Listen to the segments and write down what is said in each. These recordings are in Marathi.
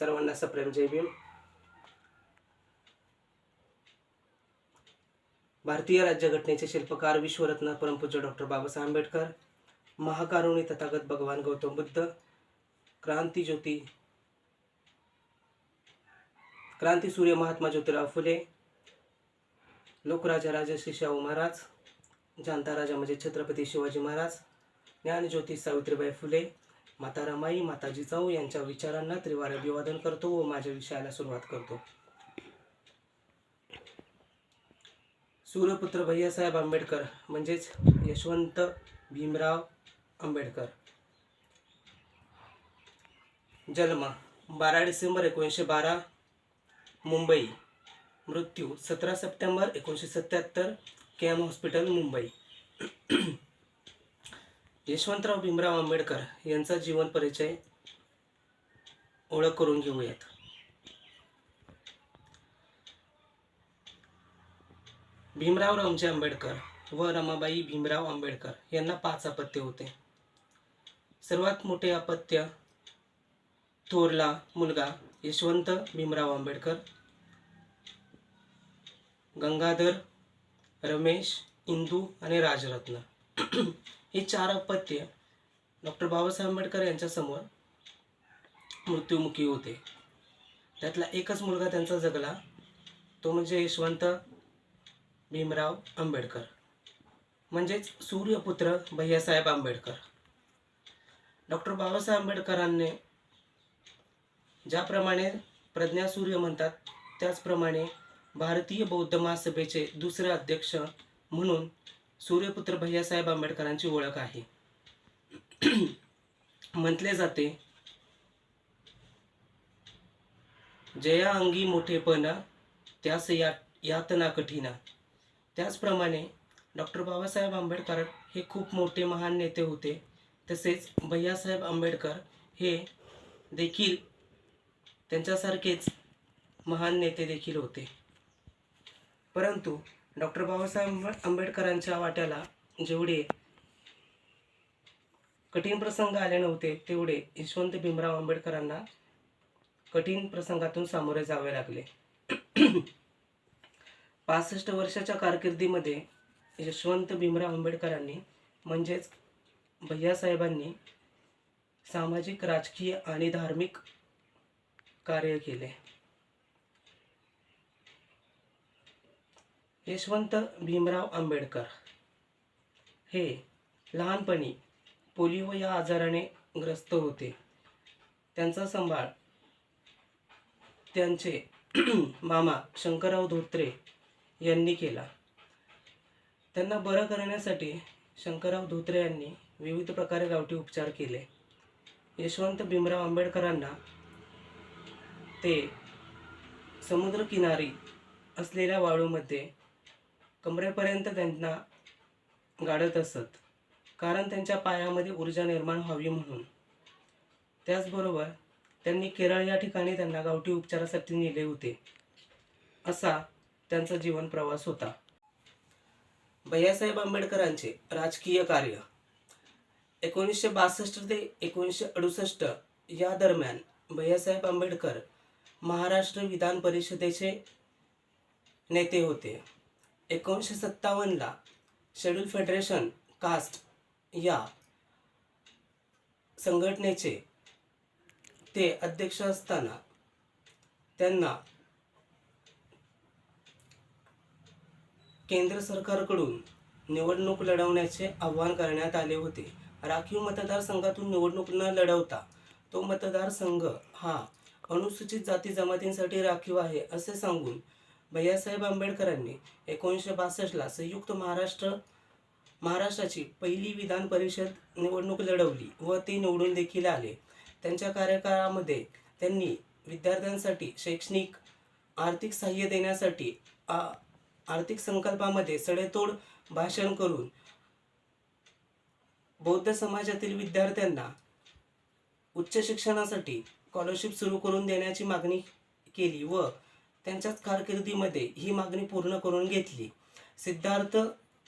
सर्वांना सप्रेम जय भीम. भारतीय राज्यघटनेचे शिल्पकार विश्वरत्न परमपूज्य डॉक्टर बाबासाहेब आंबेडकर महाकारुणी तथागत भगवान गौतम बुद्ध क्रांती ज्योती क्रांती सूर्य महात्मा ज्योतिराव फुले लोकराजा राजश्री शाहू महाराज जानता राजा म्हणजे छत्रपती शिवाजी महाराज ज्ञानज्योती सावित्रीबाई फुले माता रमाई माता जिजाऊ यांच्या विचारांना त्रिवार अभिवादन करतो व माझ्या विषयाला सुरुवात करतो. सूर्यपुत्र भैयासाहेब आंबेडकर म्हणजेच यशवंत भीमराव आंबेडकर. जन्म बारा डिसेंबर एकोणीसशे बारा मुंबई. मृत्यू सतरा सप्टेंबर एकोणीसशे सत्याहत्तर K M hospital Mumbai. Yashwantrao Bhimrao Ambedkar यांचा जीवन परिचय ओळख करून घेऊयात. भीमराव रामजी आंबेडकर व रमाबाई भीमराव आंबेडकर यांना पाच अपत्य होते. सर्वात मोठे अपत्य थोरला मुलगा यशवंत भीमराव आंबेडकर गंगाधर रमेश इंदू आणि राजरत्न. ही चार अपत्य डॉक्टर बाबासाहेब आंबेडकर यांच्यासमोर मृत्युमुखी होते. त्यातला एकच मुलगा त्यांचा जगला तो म्हणजे यशवंत भीमराव आंबेडकर. म्हणजेच सूर्यपुत्र भैयासाहेब आंबेडकर. डॉक्टर बाबासाहेब आंबेडकरांनी ज्याप्रमाणे प्रज्ञासूर्य म्हणतात त्याचप्रमाणे भारतीय बौद्ध महासभेचे दुसरे अध्यक्ष म्हणून सूर्यपुत्र भैयासाहेब आंबेडकरांची ओळख आहे. म्हटले जाते जया अंगी मोठेपण त्यास या यातना कठीणा. त्याचप्रमाणे डॉक्टर बाबासाहेब आंबेडकर हे खूप मोठे महान नेते होते. तसेच भैयासाहेब आंबेडकर हे देखील त्यांच्यासारखेच महान नेते देखील होते. परंतु डॉक्टर बाबासाहेब आंबेडकरांच्या वाट्याला जेवढे कठीण प्रसंग आले नव्हते तेवढे यशवंत भीमराव आंबेडकरांना कठीण प्रसंगातून सामोरे जावे लागले. पासष्ट वर्षाच्या कारकिर्दीमध्ये यशवंत भीमराव आंबेडकरांनी म्हणजेच भैयासाहेबांनी सामाजिक राजकीय आणि धार्मिक कार्य केले. यशवंत भीमराव आंबेडकर. हे लहानपणी पोलिओ या आजाराने ग्रस्त होते. त्यांचा सांभाळ त्यांचे मामा शंकरराव धोत्रे यांनी केला. त्यांना बरं करण्यासाठी शंकरराव धोत्रे यांनी विविध प्रकारे गावठी उपचार केले. यशवंत भीमराव आंबेडकरांना ते समुद्रकिनारी असलेल्या वाळूमध्ये कमरेपर्यंत त्यांना गाडत असत. कारण त्यांच्या पायामध्ये ऊर्जा निर्माण व्हावी म्हणून. त्याचबरोबर त्यांनी केरळ या ठिकाणी त्यांना गावठी उपचारासाठी नेले होते. असा त्यांचा जीवन प्रवास होता. भैयासाहेब आंबेडकरांचे राजकीय कार्य. एकोणीसशे बासष्ट ते एकोणीसशे अडुसष्ट या दरम्यान भैयासाहेब आंबेडकर महाराष्ट्र विधान परिषदेचे नेते होते. एकोणीसशे सत्तावन्नला शेड्यूल फेडरेशन कास्ट या संघटनेचे ते अध्यक्ष असताना त्यांना केंद्र सरकारकडून निवडणूक लढवण्याचे आव्हान करण्यात आले होते. राखीव मतदारसंघातून निवडणूक न लढवता तो मतदारसंघ हा अनुसूचित जाती जमातींसाठी राखीव आहे असे सांगून भैयासाहेब आंबेडकरांनी एकोणीसशे बासष्टला संयुक्त महाराष्ट्र महाराष्ट्राची पहिली विधान परिषद निवडणूक लढवली व ते निवडून देखील आले. त्यांच्या कार्यकाळामध्ये त्यांनी विद्यार्थ्यांसाठी शैक्षणिक आर्थिक सहाय्य देण्यासाठी आ आर्थिक संकल्पामध्ये सडेतोड भाषण करून बौद्ध समाजातील विद्यार्थ्यांना उच्च शिक्षणासाठी स्कॉलरशिप सुरू करून देण्याची मागणी केली व त्यांच्याच कारकिर्दीमध्ये ही मागणी पूर्ण करून घेतली. सिद्धार्थ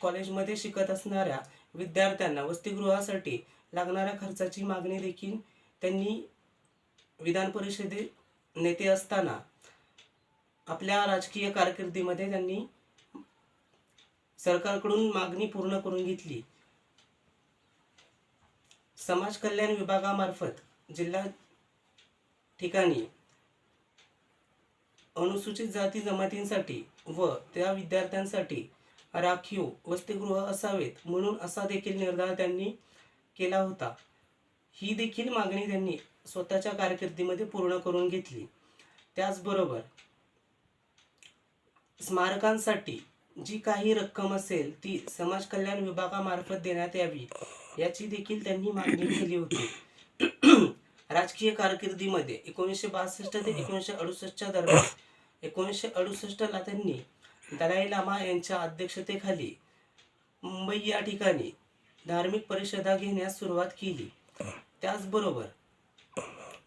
कॉलेजमध्ये शिकत असणाऱ्या विद्यार्थ्यांना वसतिगृहासाठी लागणाऱ्या खर्चाची मागणी देखील त्यांनी विधान परिषदे नेते असताना आपल्या राजकीय कारकिर्दीमध्ये त्यांनी सरकारकडून मागणी पूर्ण करून घेतली. समाज कल्याण विभागामार्फत जिल्हा ठिकाणी अनुसूचित जाती जमातींसाठी व त्या विद्यार्थ्यांसाठी राखीव वसतिगृह असावेत म्हणून असा देखील निर्धार त्यांनी केला होता. ही देखील मागणी त्यांनी स्वतःच्या कारकिर्दीमध्ये पूर्ण करून घेतली. त्याचबरोबर स्मारकांसाठी जी काही रक्कम असेल ती समाज कल्याण विभागामार्फत देण्यात यावी याची देखील त्यांनी मागणी केली होती. राजकीय कारकिर्दीमध्ये एकोणीसशे बासष्ट ते एकोणीसशे अडुसष्टच्या दरम्यान एकोणीसशे अडुसष्टला त्यांनी दलाई लामा यांच्या अध्यक्षतेखाली मुंबई या ठिकाणी धार्मिक परिषदा घेण्यास सुरुवात केली. त्याचबरोबर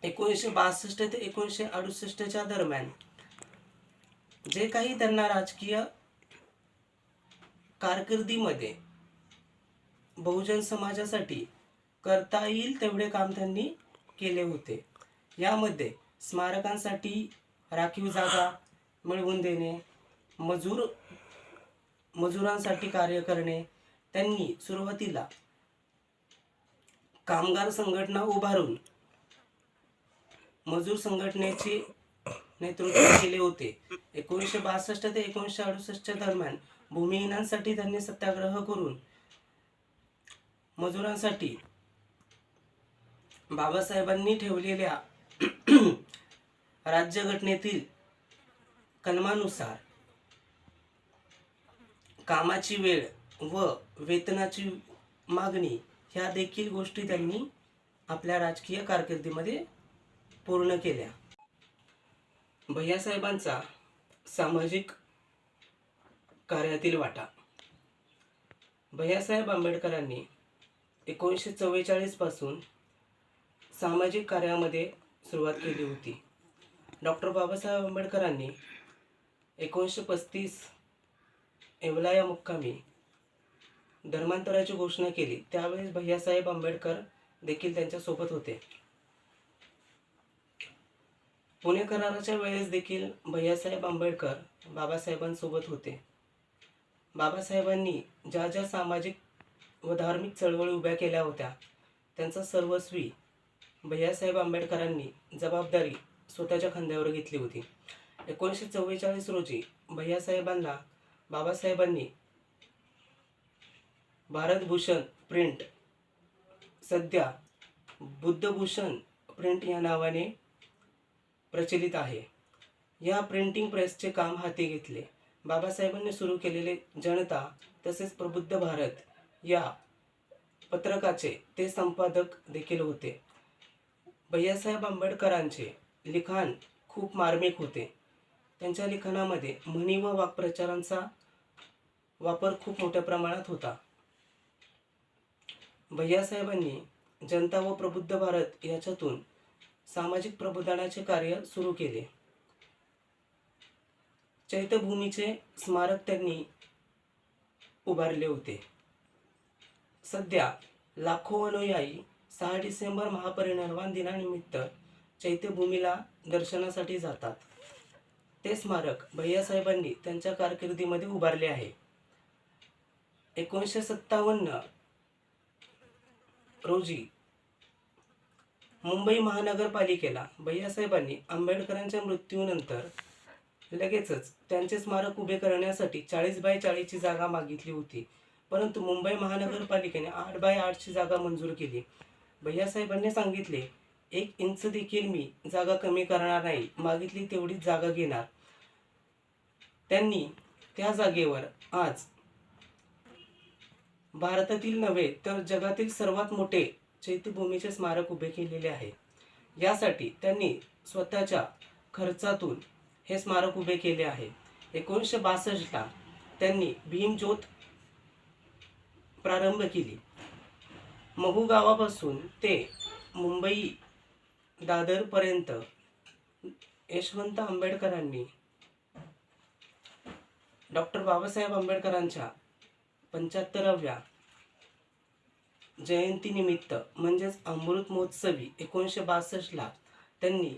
एकोणीसशे बासष्ट ते एकोणीसशे अडुसष्टच्या दरम्यान जे काही त्यांना राजकीय कारकिर्दीमध्ये बहुजन समाजासाठी करता येईल तेवढे काम त्यांनी केले होते. यामध्ये स्मारकांसाठी राखीव जागा मिळवून देणे मजूर मजुरांसाठी कार्य करणे त्यांनी सुरुवातीला कामगार संघटना उभारून मजूर संघटनेचे नेतृत्व केले होते. एकोणीसशे बासष्ट ते एकोणीसशे अडुसष्टच्या दरम्यान भूमिहीनांसाठी त्यांनी सत्याग्रह करून मजुरांसाठी बाबासाहेबांनी ठेवलेल्या राज्यघटनेतील कलमानुसार कामाची वेळ व वेतनाची मागणी ह्या देखील गोष्टी त्यांनी आपल्या राजकीय कारकिर्दीमध्ये पूर्ण केल्या. भैयासाहेबांचा सामाजिक कार्यातील वाटा. भैयासाहेब आंबेडकरांनी एकोणीसशे चव्वेचाळीसपासून सामाजिक कार्यामध्ये सुरुवात केली होती. डॉक्टर बाबासाहेब आंबेडकरांनी एकोणीसशे पस्तीस एवलाया या मुक्कामी धर्मांतराची घोषणा केली. त्यावेळेस भैयासाहेब आंबेडकर देखील त्यांच्यासोबत होते. पुणे कराराच्या वेळेस देखील भैयासाहेब आंबेडकर बाबासाहेबांसोबत होते. बाबासाहेबांनी ज्या ज्या सामाजिक व धार्मिक चळवळी उभ्या केल्या होत्या त्यांचा सर्वस्वी भैयासाहेब आंबेडकरांनी जबाबदारी स्वतःच्या खांद्यावर घेतली होती. एकोणीसशे चव्वेचाळीस रोजी भैयासाहेबांना बाबासाहेबांनी भारतभूषण प्रिंट सध्या बुद्धभूषण प्रिंट या नावाने प्रचलित आहे. या प्रिंटिंग प्रेसचे काम हाती घेतले. बाबासाहेबांनी सुरू केलेले जनता तसेच प्रबुद्ध भारत या पत्रकाचे ते संपादक देखील होते. भैयासाहेब आंबेडकरांचे लिखाण खूप मार्मिक होते. त्यांच्या लिखाणामध्ये म्हणी व वाक्प्रचारांचा वापर खूप मोठ्या प्रमाणात होता. भैयासाहेबांनी जनता व प्रबुद्ध भारत याच्यातून सामाजिक प्रबोधनाचे कार्य सुरू केले. चैत्यभूमीचे स्मारक त्यांनी उभारले होते. सध्या लाखो अनुयायी सहा डिसेंबर महापरिनिर्वाण दिनानिमित्त चैत्यभूमीला दर्शनासाठी जातात. ते स्मारक भैयासाहेबांनी त्यांच्या कारकिर्दीमध्ये उभारले आहे. एकोणीसशे सत्तावन्न रोजी मुंबई महानगरपालिकेला भैयासाहेबांनी आंबेडकरांच्या मृत्यूनंतर लगेचच त्यांचे स्मारक उभे करण्यासाठी चाळीस बाय चाळीसची जागा मागितली होती. परंतु मुंबई महानगरपालिकेने आठ बाय आठची जागा मंजूर केली. भैयासाहेबांनी सांगितले एक इंच देखील मी जागा कमी करणार नाही मागितली तेवढीच जागा घेणार. त्यांनी त्या जागेवर आज भारतातील नव्हे तर जगातील सर्वात मोठे चैत्यभूमीचे स्मारक उभे केलेले आहे. यासाठी त्यांनी स्वतःच्या खर्चातून हे स्मारक उभे केले आहे. एकोणीसशे बासष्टला त्यांनी भीमज्योत प्रारंभ केली. महू गावापासून ते मुंबई दादरपर्यंत यशवंत आंबेडकरांनी डॉक्टर बाबासाहेब आंबेडकरांच्या पंच्याहत्तराव्या जयंतीनिमित्त म्हणजेच अमृत महोत्सवी एकोणीसशे बासष्टला त्यांनी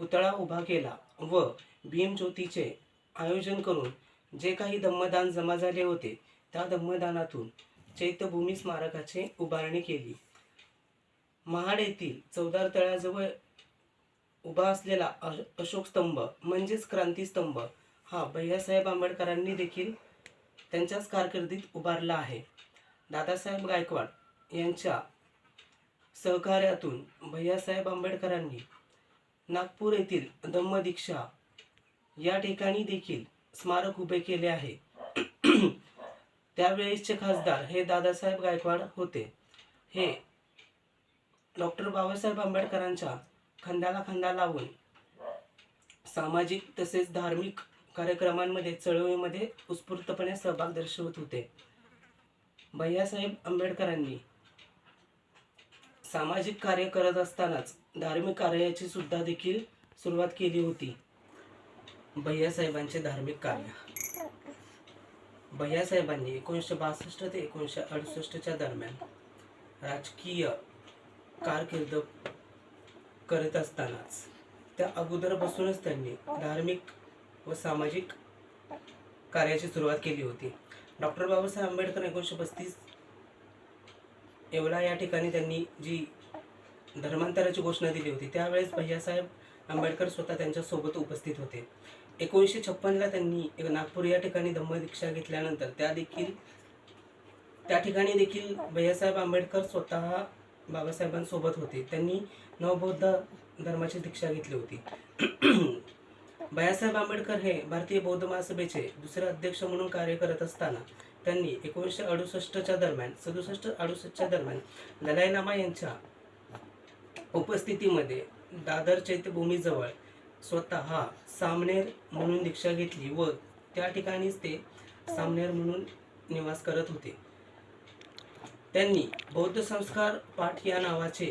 पुतळा उभा केला व भीमज्योतीचे आयोजन करून जे काही धम्मदान जमा झाले होते त्या धम्मदानातून चैत्यभूमी स्मारकाची उभारणी केली. महाड येथील चौदार तळ्याजवळ उभा असलेला अशोक स्तंभ म्हणजेच क्रांतीस्तंभ हा भैयासाहेब आंबेडकरांनी देखील त्यांच्याच कारकिर्दीत उभारला आहे. दादासाहेब गायकवाड यांच्या सहकार्यातून भैयासाहेब आंबेडकरांनी नागपूर येथील धम्मदीक्षा या ठिकाणी देखील स्मारक उभे केले आहे. त्यावेळेसचे खासदार हे दादासाहेब गायकवाड होते. हे डॉक्टर बाबासाहेब आंबेडकरांच्या खांद्याला खांदा लावून सामाजिक तसेच धार्मिक कार्यक्रमांमध्ये चळवळीमध्ये उत्स्फूर्तपणे सहभाग दर्शवत होते. भैयासाहेब आंबेडकरांनी सामाजिक कार्य करत असतानाच धार्मिक कार्याची सुद्धा देखील सुरुवात केली होती. भैयासाहेबांचे धार्मिक कार्य. भैयासाहेबांनी एकोणीसशे बासष्ट ते एकोणीसशे अडुसष्टच्या दरम्यान राजकीय कारकीर्द करत असतानाच त्या अगोदरपासूनच त्यांनी धार्मिक व सामाजिक कार्याची सुरुवात केली होती. डॉक्टर बाबासाहेब आंबेडकर एकोणीसशे पस्तीस येवला या ठिकाणी त्यांनी जी धर्मांतराची घोषणा दिली होती त्यावेळेस भैयासाहेब आंबेडकर स्वतः त्यांच्यासोबत उपस्थित होते. एकोणीसशे छप्पनला त्यांनी एक नागपूर या ठिकाणी धम्मदीक्षा घेतल्यानंतर त्या देखील त्या ठिकाणी देखील भैयासाहेब आंबेडकर स्वतः बाबासाहेबांसोबत होते. त्यांनी नवबौद्ध धर्माची दीक्षा घेतली होती. बाळासाहेब आंबेडकर हे भारतीय बौद्ध महासभेचे दुसरे अध्यक्ष म्हणून कार्य करत असताना त्यांनी एकोणीसशे अडुसष्टच्या दरम्यान सदुसष्ट अडुसष्टच्या दरम्यान दलाईलामा यांच्या उपस्थितीमध्ये दादर चैत्यभूमीजवळ स्वतः सामनेर म्हणून दीक्षा घेतली व त्या ठिकाणीच ते सामनेर म्हणून निवास करत होते. त्यांनी बौद्ध संस्कार पाठ या नावाचे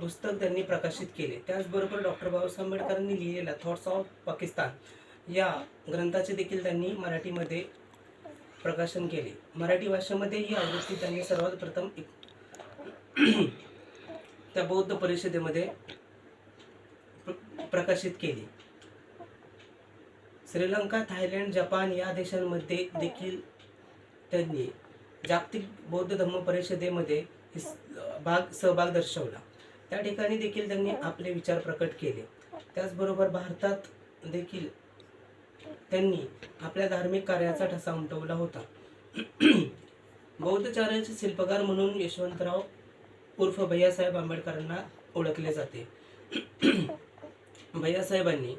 पुस्तक त्यांनी प्रकाशित केले. त्याचबरोबर डॉक्टर बाबासाहेब आंबेडकरांनी लिहिलेला थॉट्स ऑफ पाकिस्तान या ग्रंथाचे देखील त्यांनी मराठीमध्ये प्रकाशन केले. मराठी भाषेमध्ये ही आवृत्ती त्यांनी सर्वात प्रथम त्या बौद्ध परिषदेमध्ये प्रकाशित केली. श्रीलंका थायलंड जपान या देशांमध्ये देखील त्यांनी जागतिक बौद्ध धम्म परिषदेमध्ये भाग सहभाग दर्शवला. त्या ठिकाणी देखील त्यांनी आपले विचार प्रकट केले. त्याचबरोबर भारतात देखील त्यांनी आपल्या धार्मिक कार्याचा ठसा उमटवला होता. बौद्धचार्याचे शिल्पकार म्हणून यशवंतराव उर्फ भैयासाहेब आंबेडकरांना ओळखले जाते. भैयासाहेबांनी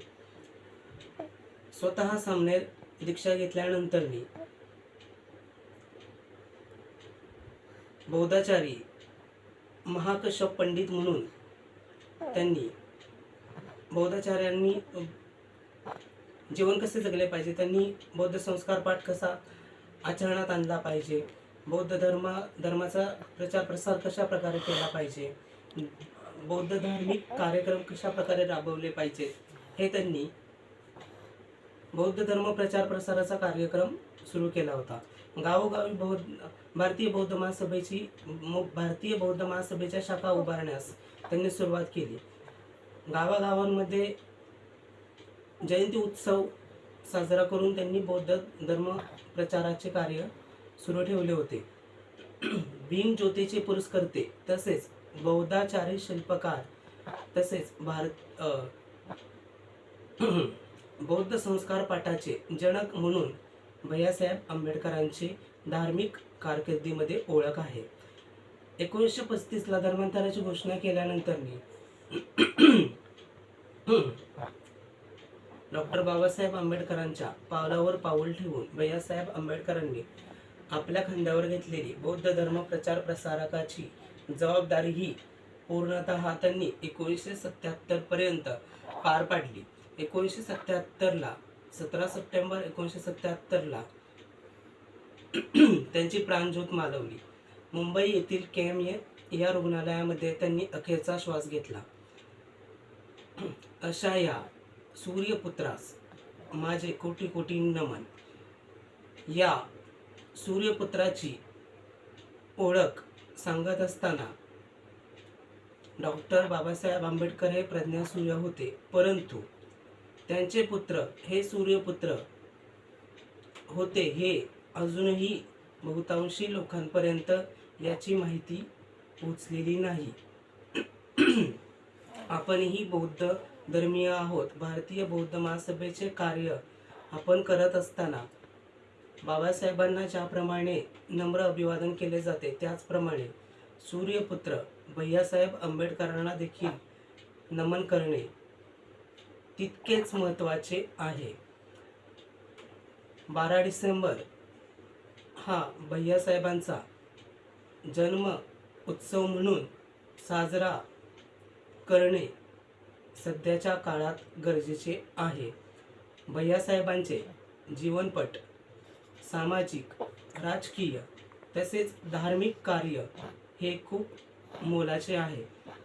स्वतः सामनेर दीक्षा घेतल्यानंतरनी बौद्धाचारी महाकश्यप पंडित म्हणून त्यांनी बौद्धाचार्यांनी जीवन कसे जगले पाहिजे त्यांनी बौद्ध संस्कार पाठ कसा आचरणात आणला पाहिजे बौद्ध धर्म धर्माचा प्रचार प्रसार कशा प्रकारे केला पाहिजे बौद्ध धार्मिक कार्यक्रम कशा प्रकारे राबवले पाहिजेत हे त्यांनी बौद्ध धर्म प्रचार प्रसाराचा कार्यक्रम सुरू केला होता. गावोगावी बौद्ध भारतीय बौद्ध महासभेची भारतीय बौद्ध महासभेच्या शाखा उभारण्यास त्यांनी सुरुवात केली. गावागावांमध्ये जयंती उत्सव साजरा करून त्यांनी बौद्ध धर्म प्रचाराचे कार्य सुरू ठेवले होते. भीम ज्योतीचे पुरस्कर्ते तसेच बौद्धाचारी शिल्पकार तसेच भारत बौद्ध संस्कार पाठाचे जनक म्हणून भैयासाहेब आंबेडकरांची धार्मिक कारकिर्दीमध्ये ओळख आहे. एकोणीसशे पस्तीसला धर्मांतराची घोषणा केल्यानंतरनी डॉक्टर बाबासाहेब आंबेडकरांच्या पावलावर पाऊल ठेवून भैयासाहेब आंबेडकरांनी आपल्या खांद्यावर घेतलेली बौद्ध धर्म प्रचार प्रसारकाची जबाबदारी ही पूर्णतः त्यांनी एकोणीसशे सत्याहत्तर पर्यंत पार पाडली. एकोणीसशे सत्याहत्तरला सतरा सप्टेंबर एकोणीसशे सत्याहत्तरला त्यांची प्राणज्योत मालवली. मुंबई येथील केम या रुग्णालयामध्ये त्यांनी अखेरचा श्वास घेतला. अशा या सूर्यपुत्रास माझे कोटी कोटी नमन. या सूर्यपुत्राची ओळख सांगत असताना डॉक्टर बाबासाहेब आंबेडकर हे प्रज्ञासूर्य होते. परंतु त्यांचे पुत्र हे सूर्यपुत्र होते हे अजूनही बहुतांशी लोकांपर्यंत याची माहिती पोचलेली नाही. आपणही बौद्ध धर्मीय आहोत. भारतीय बौद्ध महासभेचे कार्य आपण करत असताना बाबासाहेबांना ज्याप्रमाणे नम्र अभिवादन केले जाते त्याचप्रमाणे सूर्यपुत्र भैयासाहेब आंबेडकरांना देखील नमन करणे तितकेच महत्त्वाचे आहे. बारा डिसेंबर हा भैयासाहेबांचा जन्म उत्सव म्हणून साजरा करणे सध्याच्या काळात गरजेचे आहे. भैयासाहेबांचे जीवनपट सामाजिक राजकीय तसेच धार्मिक कार्य हे खूप मोलाचे आहे.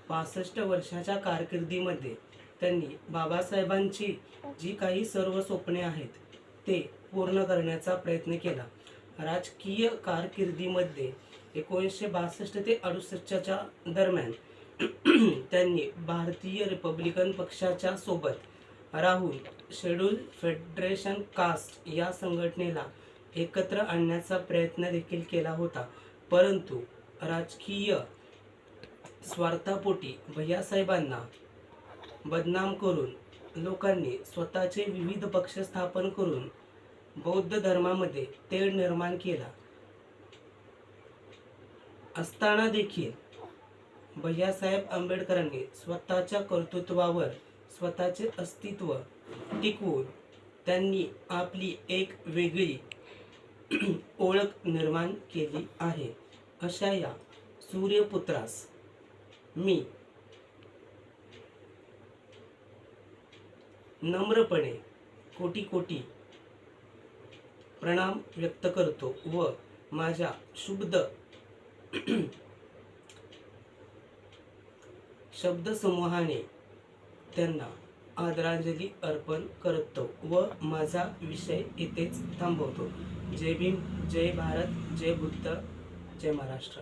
पासष्ट वर्षाच्या कारकिर्दीमध्ये त्यांनी बाबासाहेबांची जी काही सर्व स्वप्ने आहेत ते पूर्ण करण्याचा प्रयत्न केला. राजकीय कारकिर्दीमध्ये एकोणीसशे बासष्ट ते अडुसष्टच्या दरम्यान त्यांनी भारतीय रिपब्लिकन पक्षाच्या सोबत राहून शेड्यूल फेडरेशन कास्ट या संघटनेला एकत्र आणण्याचा प्रयत्न देखील केला होता. परंतु राजकीय स्वार्थापोटी भैयासाहेबांना बदनाम करून लोकांनी स्वतःचे विविध पक्ष स्थापन करून बौद्ध धर्मामध्ये तेढ निर्माण केला. असताना देखील भैयासाहेब आंबेडकरांनी स्वतःच्या कर्तृत्वावर स्वतःचे अस्तित्व टिकवून त्यांनी आपली एक वेगळी ओळख निर्माण केली आहे. अशा या सूर्यपुत्रास मी नम्रपणे कोटी कोटी प्रणाम व्यक्त करतो व माझ्या शुद्ध शब्दसमूहाने त्यांना आदरांजली अर्पण करतो व माझा विषय इथेच थांबवतो. जय भीम जय भारत जय बुद्ध जय महाराष्ट्र.